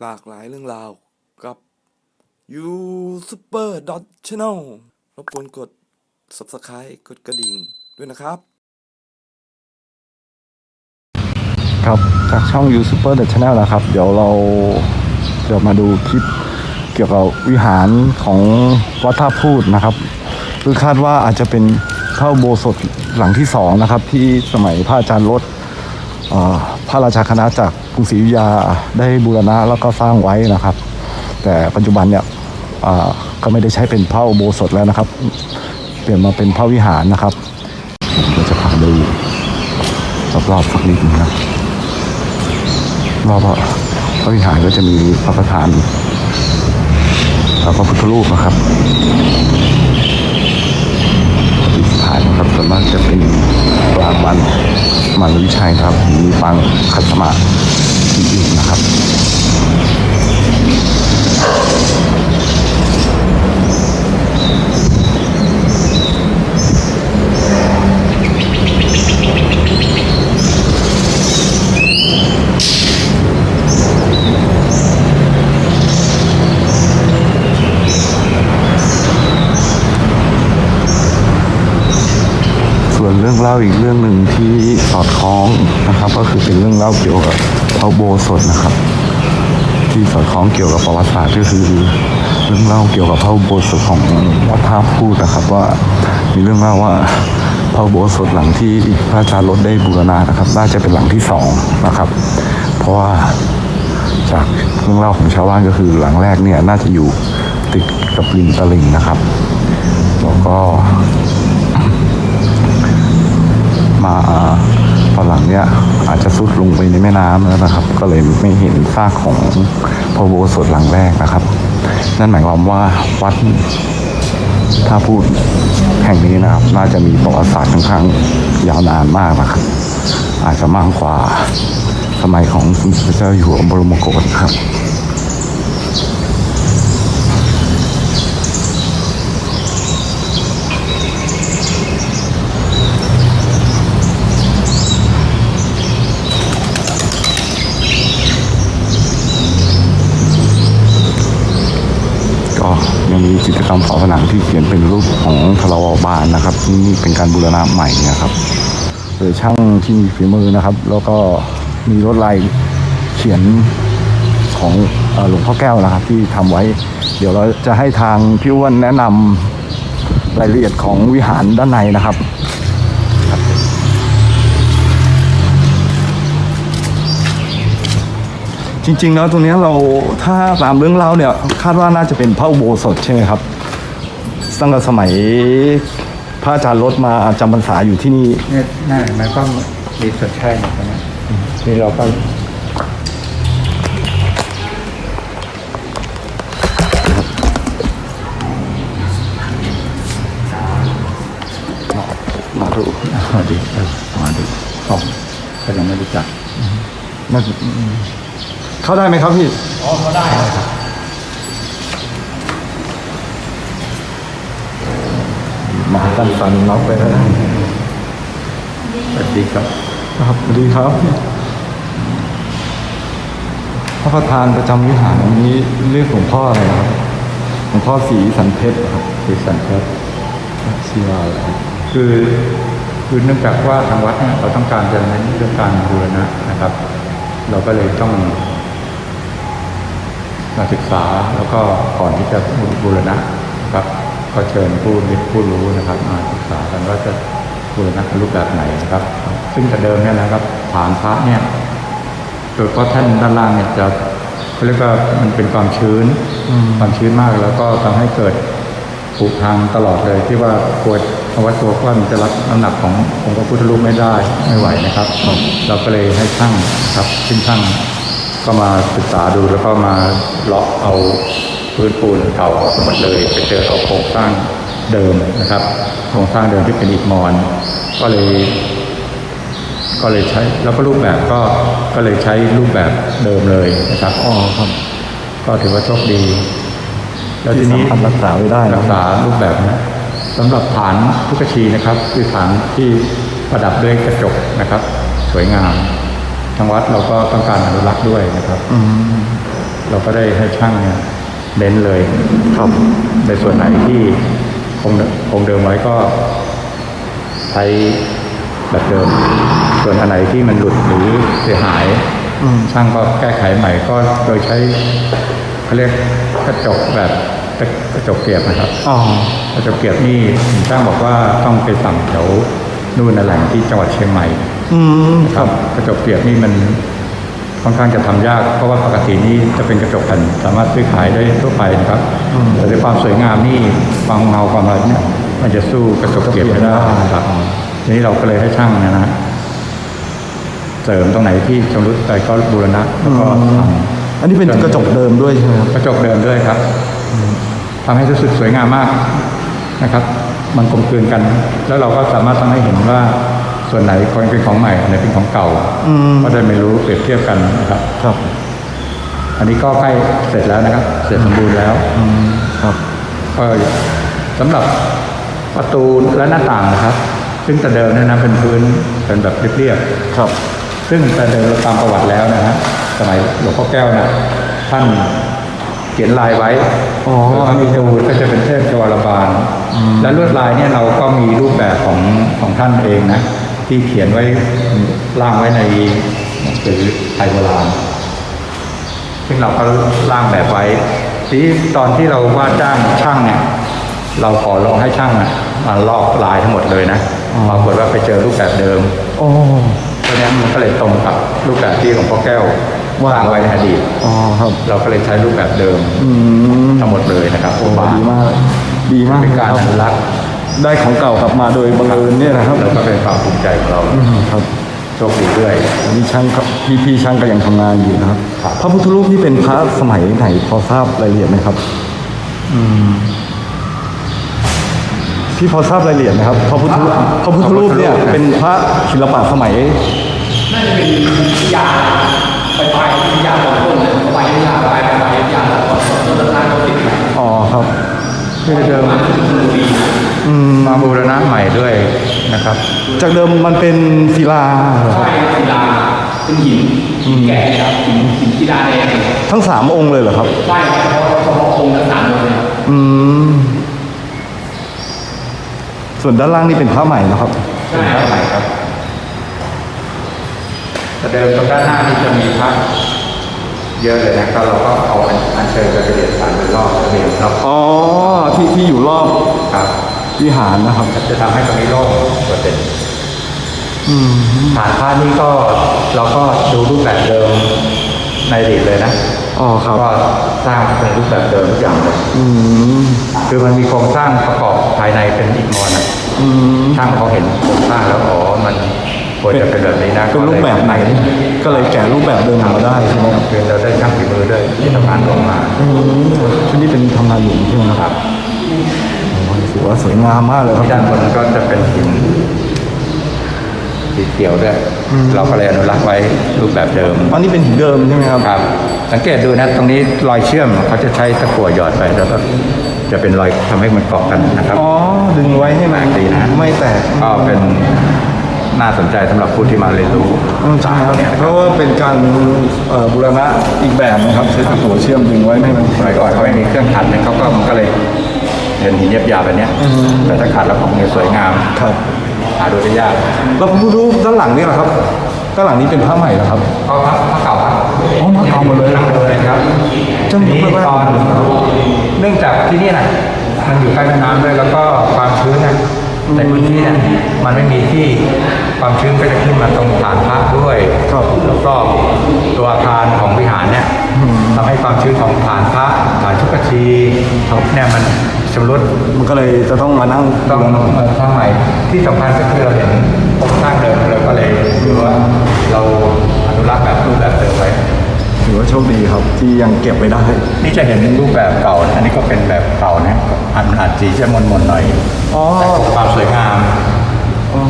หลากหลายเรื่องราวกับ You Super Dot Channel รบกวนกด Subscribe กดกระดิ่งด้วยนะครับ ครับจากช่อง You Super The Channel นะครับ เดี๋ยวเราจะมาดูคลิปเกี่ยวกับวิหารของวัดท่าพูดนะครับคือคาดว่าอาจจะเป็นพระอุโบสถหลังที่สองนะครับ ที่สมัยพระอาจารย์รถอ่อ ระราชาคณะจากกรุงศรีอยุธยาได้บูรณะแล้วก็สร้างไว้นะครับ แต่ปัจจุบันเนี่ยก็ไม่ได้ใช้เป็นพระอุโบสถแล้วนะครับ เปลี่ยนมาเป็นพระวิหารนะครับเราจะพาดูรอบๆสักนิดนึงนะรอบพระวิหารก็จะมีพระประธานแล้วก็พุทธรูปนะครับปฏิสถานนะครับส่วนมากจะเป็นปรางมัน มันวิชัยครับมีปางขัดสมาอีกนะครับ ส่วนเรื่องเล่าอีกเรื่องหนึ่งที่สอดคล้อง นะครับ ก็คือเป็นเรื่องเล่าเกี่ยวกับพระโบสถนะครับ ที่สอดคล้องเกี่ยวกับประวัติศาสตร์ก็คือเรื่องเล่าเกี่ยวกับพระโบสถของวัดท่าพูดนะครับ ว่ามีเรื่องเล่าว่าพระโบสถหลังที่พระอาจารย์รถได้บูรณะนะครับ น่าจะเป็นหลังที่สองนะครับ เพราะว่าจากเรื่องเล่าของชาวบ้านก็คือหลังแรกเนี่ยน่าจะอยู่ติดกับริมตลิ่งนะครับแล้วก็มา หลังเนี่ยอาจจะซุดลงไปในแม่น้ำแล้วนะครับ ก็เลยไม่เห็นซากของพระโบสถหลังแรกนะครับ นั่นหมายความว่าวัดถ้าพูดแห่งนี้นะครับ น่าจะมีประวัติศาสตร์ค่อนข้างยาวนานมากนะครับ อาจจะมากกว่าสมัยของสมเด็จพระเจ้าอยู่หัวบรมโกศครับ ก็ ยังมีจิตรกรรมฝาผนังที่เขียนเป็นรูปของทรวบาลนะครับนี่เป็นการบูรณะใหม่นะครับโดยช่างที่มีฝีมือนะครับ แล้วก็มีรถลายเขียนของอหลวงพ่อแก้วนะครับ ที่ทำไว้ เดี๋ยวเราจะให้ทางพี่อ้วนแนะนำรายละเอียดของวิหารด้านในนะครับ จริง ๆ แล้วตรงเนี้ยเราถ้าตามเรื่องเล่าเนี่ยคาดว่าน่าจะเป็นพระอุโบสถใช่ไหมครับตั้งแต่สมัยพระอาจารย์รถมาจำพรรษาอยู่ที่นี่เนี่ยน่ามันก็มีส่วนใช่เหมือนกันนะนี่เราก็มาดูมาดีเออมาดีสองก็ยังไม่รู้จักน่าจะ เข้าได้ไหมครับพี่ อ๋อเข้าได้มาตั้งฟันน็อกไปแล้วสวัสดีครับครับสวัสดีครับ พระประธานประจำวิหารอันนี้เรียกหลวงพ่ออะไรครับหลวงพ่อศรีสันเพชรครับที่สันครับชื่อว่าอะไรครับคือคือเนื่องจากว่าทางวัดเนี่ยเราต้องการจะเน้นเรื่องการบูรณะนะครับ เราก็เลยต้อง มาศึกษาแล้วก็ก่อนที่จะบูรณะนะครับก็เชิญผู้มีผู้รู้นะครับมาศึกษากันว่าจะบูรณะรูปแบบไหนนะครับ ซึ่งแต่เดิมเนี่ยนะครับฐานพระเนี่ยโดยเฉพาะท่านด้านล่างเนี่ยจะเขาเรียกว่ามันเป็นความชื้นความชื้นมากแล้วก็ทำให้เกิดผุพังตลอดเลยที่ว่าปวดเอาว้ตัวว่ามันจะรับน้ำหนักขององค์พระพุทธรูปไม่ได้ไม่ไหวนะครับ เราก็เลยให้ช่างครับซึ่งช่าง ก็มาศึกษาดูแล้วก็มาเลาะเอาพื้นปูนเก่าออกหมดเลยไปเจอเอาโครงสร้างเดิมนะครับโครงสร้างเดิมที่เป็นอิฐมอน ก็เลย ก็เลยใช้แล้วก็รูปแบบก็ก็เลยใช้รูปแบบเดิมเลยนะครับอ๋อครับ ก็ถือว่าโชคดี แล้วทีที่นี้สามารถรักษาไว้ได้รักษารูปแบบนะสำหรับฐานพุทธชีนะครับ คือฐานที่ประดับด้วยกระจกนะครับ สวยงาม ทางวัดเราก็ต้องการอนุรักษ์ด้วยนะครับอืมเราก็ได้ให้ช่างเนี่ยเน้นเลยครับในส่วนไหนที่คงคงเดิมไว้ก็ใช้แบบเดิม ส่วนอันไหนที่มันหลุดหรือเสียหายอืมช่างก็แก้ไขใหม่ก็โดยใช้เขาเรียกกระจกแบบกระจกเกลียบนะครับอ๋อกระจกเกลียบนี่ช่างบอกว่าต้องไปสั่งแถว นู่นนั่นแหละที่จังหวัดเชียงใหม่อืมคครัรับบกระจกเกลียบนี่มันค่อนข้างจะทำยาก เพราะว่าปกตินี่จะเป็นกระจกแผ่นสามารถซื้อขายได้ทั่วไปนะครับอืมแต่ในความสวยงามนี่ความเงาความอะไรเนี่ยมันจะสู้กระจกเกลียบไม่ได้ครับทีนี้เราก็เลยให้ช่างเนยนะเสริมตรงไหนที่ชำรุดไปก็บูรณะแล้วก็ทำอันนี้เป็นกระจกเดิมด้วยใช่ไหมครับกระจกเดิมด้วยครับทำให้รู้สึกสวยงามมากนะครับ มันกลมกลืนกัน แล้วเราก็สามารถทำให้เห็นว่าส่วนไหนคนเป็นของใหม่อันไหนเป็นของเก่าอืมก็ได้ไม่รู้เปรียบเทียบกันนะครับครับ อันนี้ก็ใกล้เสร็จแล้วนะครับ เสร็จสมบูรณ์แล้วอืมครับก็สำหรับประตูและหน้าต่างนะครับ ซึ่งแต่เดิมเนี่ยนะเป็นพื้นเป็นแบบเรียบๆครับ ซึ่งแต่เดิมเราตามประวัติแล้วนะฮะสมัยหลวงพ่อแก้วนะท่าน เขียนลายไว้อ๋อพระมิตรูก็จะเป็นเทพจวรบาล และลวดลายเนี่ยเราก็มีรูปแบบของของท่านเองนะ ที่เขียนไว้ร่างไว้ในหนังสือไทยโบราณซึ่งเราก็ร่างแบบไว้ทีนี้ตอนที่เราว่าจ้างช่างเนี่ย เราขอลองให้ช่างอะมาลอกลายทั้งหมดเลยนะอ๋อปรากฏว่าไปเจอรูปแบบเดิม โอ้เพราะฉะนั้นมันก็เลยตรงกับรูปแบบที่หลวงพ่อแก้ว วางไว้ในอดีตอ๋อครับ เราก็เลยใช้รูปแบบเดิมอืมทั้งหมดเลยนะครับโอ้ดีมาก ดีมากเป็นการคอนุบรักษ์ได้ของเก่ากลับมาโดยบังเอิญเนี่ยนะครับแล้วก็เป็นความภูมิใจของเราอืมครับโชคดีด้วยอันนี้ช่างครับพี่พี่ช่างก็ยังทำงานอยู่นะครับครับ พระพุทธรูปนี่เป็นพระสมัยไหนพอทราบรายละเอียดไหมครับอืมพี่พอทราบรายละเอียดไหมครับพระพุทธรูปพระพุทธรูปเนี่ยพระพุทธรูปนะเป็นพระศิลปะสมัยน่าจะเป็นยา ไปไปยาของต้นไปยาไปไปยาแล้วก็ต้นทางเขาติดไปอ๋อครับคือเดิมอืมมาบูรณะใหม่ด้วยนะครับ จากเดิมมันเป็นศิลาเหรอครับใช่ศิลาเป็นหินหินแก่ครับหินหินศิลาแดงทั้งสามองค์เลยเหรอครับใช่ครับเพราะเฉพาะองค์ละสามองค์เลยครับอืมส่วนด้านล่างนี่เป็นพระใหม่นะครับใช่พระใหม่ครับ แต่เดิมตรงด้านหน้านี่จะมีพระเยอะเลยนะครับเราก็เอาอัญอัญเชิญไปประดิษฐานโดยรอบระเบียงครับอ๋อที่ที่อยู่รอบครับวิหารนะครับ จะทำให้ตรงนี้โล่งโดดเด่นอืมฐานพระนี่ก็เราก็ดูรูปแบบเดิมในอดีตเลยนะอ๋อครับก็สร้างเป็นรูปแบบเดิมทุกอย่างเลยอืมคือมันมีโครงสร้างประกอบภายในเป็นอีกมอนอะอืมช่างเขาเห็นโครงสร้างแล้วอ๋อมัน ควรจะเป็นแบบนี้นะเป็นรูปแบบไหน ก็เลยแกะรูปแบบเดิมมาได้ใช่ไหมครับคือเราได้ช่างฝีมือด้วยที่ทำงานลงมาอืมชุดนี้เป็นทำลายหลวงใช่ไหมครับโอ้โหถือว่าสวยงามมากเลยครับที่ด้านบนก็จะเป็นหินสีเขียวด้วยเราก็เลยอนุรักษ์ไว้รูปแบบเดิมอันนี้เป็นหินเดิมใช่ไหมครับครับ สังเกตดูนะตรงนี้รอยเชื่อมเขาจะใช้ตะกั่วหยอดไปแล้วก็จะเป็นรอยทำให้มันเกาะกันนะครับ อ๋อ ดึงไว้ให้มันดีนะ ไม่แตกก็เป็น น่าสนใจสำหรับผู้ที่มาเรียนรู้ อืมใช่ครับเพราะว่าเป็นการเอ่อบูรณะอีกแบบนะครับใช้ตะกั่วเชื่อมดึงไว้ไม่ให้มันสมัยก่อนเขาไม่มีเครื่องขัดเนี่ยเขาก็มันก็เลยเห็นหินเย็บยาแบบเนี้ยแต่ถ้าขัดแล้วของเนี่ยสวยงามครับ หาดูได้ยากแล้วพระพุทธรูปด้านหลังนี่แหละครับ ด้านหลังนี้เป็นพระใหม่เหรอครับ ก็พระพระเก่าครับอ๋อพระเก่าหมดเลยนั่งเลยครับจังทีนี้แรกๆตอนเนื่องจากที่นี่นะมันอยู่ใกล้แม่น้ำด้วยแล้วก็ พื้นที่เนี่ยมันไม่มีที่ความชื้นก็จะขึ้นมาตรงฐานพระด้วยครับแล้วก็ตัวอาคารของวิหารเนี่ยทำให้ความชื้นของฐานพระฐานชุกชีเนี่ยมันชำรุดมันก็เลยจะต้องมานั่งต้องเอ่อสร้างใหม่ที่สำคัญก็คือเราเห็นโครงสร้างเดิมเราก็เลยรู้ว่าเราอนุรักษ์แบบรูปแบบเดิมไว้ ถือว่าโชคดีครับที่ยังเก็บไว้ได้ นี่จะเห็นรูปแบบเก่านะอันนี้ก็เป็นแบบเก่านะอันอาจสีจะมนๆหน่อยอ๋อ แต่ของความสวยงามอ๋อ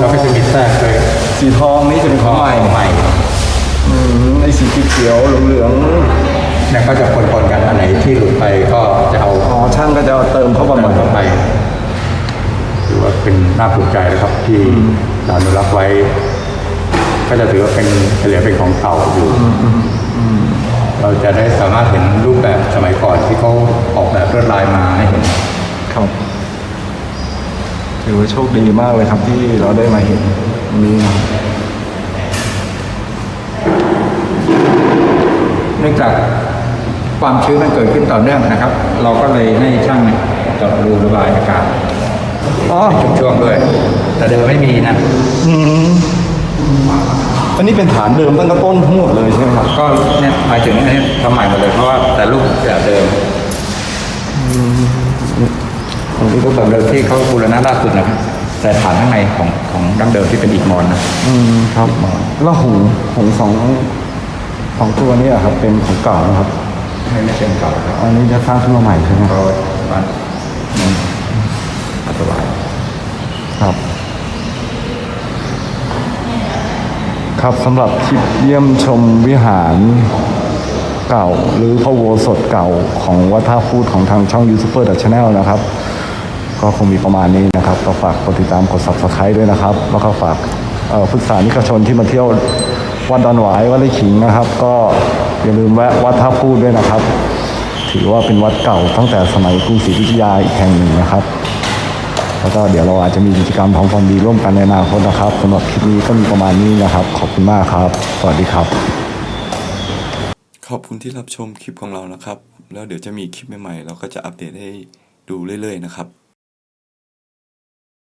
เราก็จะมีแทรกเลยสีทองนี่จะเป็นของใหม่ใหม่อืมไอ้สีเขียวๆเหลืองเนี่ยก็จะปนๆกันอันไหนที่หลุดไปก็จะเอาๆอ๋อช่างก็จะเอาเติมเข้ามาใหม่เข้าไปถือว่าเป็นน่าภูมิใจนะครับที่เราอนุรักษ์ไว้ ก็จะถือว่าเป็นเหลือเป็นของเก่าอยู่คเราจะได้สามารถเห็นรูปแบบสมัยก่อนที่เขาออกแบบลวดลายมาให้เห็นครับถือว่าโชคดีมากเลยครับที่เราได้มาเห็นตรงนี้นะเนื่องจากความชื้นมันเกิดขึ้นต่อเนื่องนะครับ เราก็เลยให้ช่างเนี่ยเจาะรูระบายอากาศอ๋อเป็นช่วงๆด้วย แต่เดิมไม่มีนะ อืม อันนี้เป็นฐานเดิมตั้งแต่ต้นทั้งหมดเลยใช่ไหมครับ ก็เนี่ยหมายถึงอันนี้ทำใหม่หมดเลยเพราะว่าแต่รูปแบบเดิมอันนี้ก็รูปแบแบบบเดิมที่เขาบูรณะล่าสุดนะครับแต่ฐานข้างในของของดั้งเดิมที่เป็นอีกมอนนะอืมครับแล้วหงส์หงส์สองสองตัวเนี้ครับ เป็นของเก่านะครับไม่ไม่เป็นเก่าครับอันนี้จะสร้างขึ้นมาใหม่ใช่ไหมคเพรับราะว่ามันมันอันตรายครับ ครับสำหรับคลิปเยี่ยมชมวิหารเก่า หรือพระโบสถเก่าของวัดท่าพูดของทางช่องยู t ู b เ r อร์ดัชแนลนะครับ ก็คงมีประมาณนี้นะครับก็ฝากกดติดตามกด subscribe ด้วยนะครับ แล้วก็ฝากพุทธศาสนิกชนที่มาเที่ยววัดดอนหวายวัดไร่ขิงนะครับ ก็อย่าลืมแวะวัดท่าพูดด้วยนะครับ ถือว่าเป็นวัดเก่าตั้งแต่สมัยกรุงศรีอยุธยาอีกแห่งหนึ่งนะครับ แล้วก็เดี๋ยวเราอาจจะมีกิจกรรมทำความดีร่วมกันในอนาคตนะครับสำหรับคลิปนี้ก็มีประมาณนี้นะครับ ขอบคุณมากครับ สวัสดีครับ ขอบคุณที่รับชมคลิปของเรานะครับ แล้วเดี๋ยวจะมีคลิปใหม่ๆ เราก็จะอัปเดตให้ดูเรื่อยๆนะครับ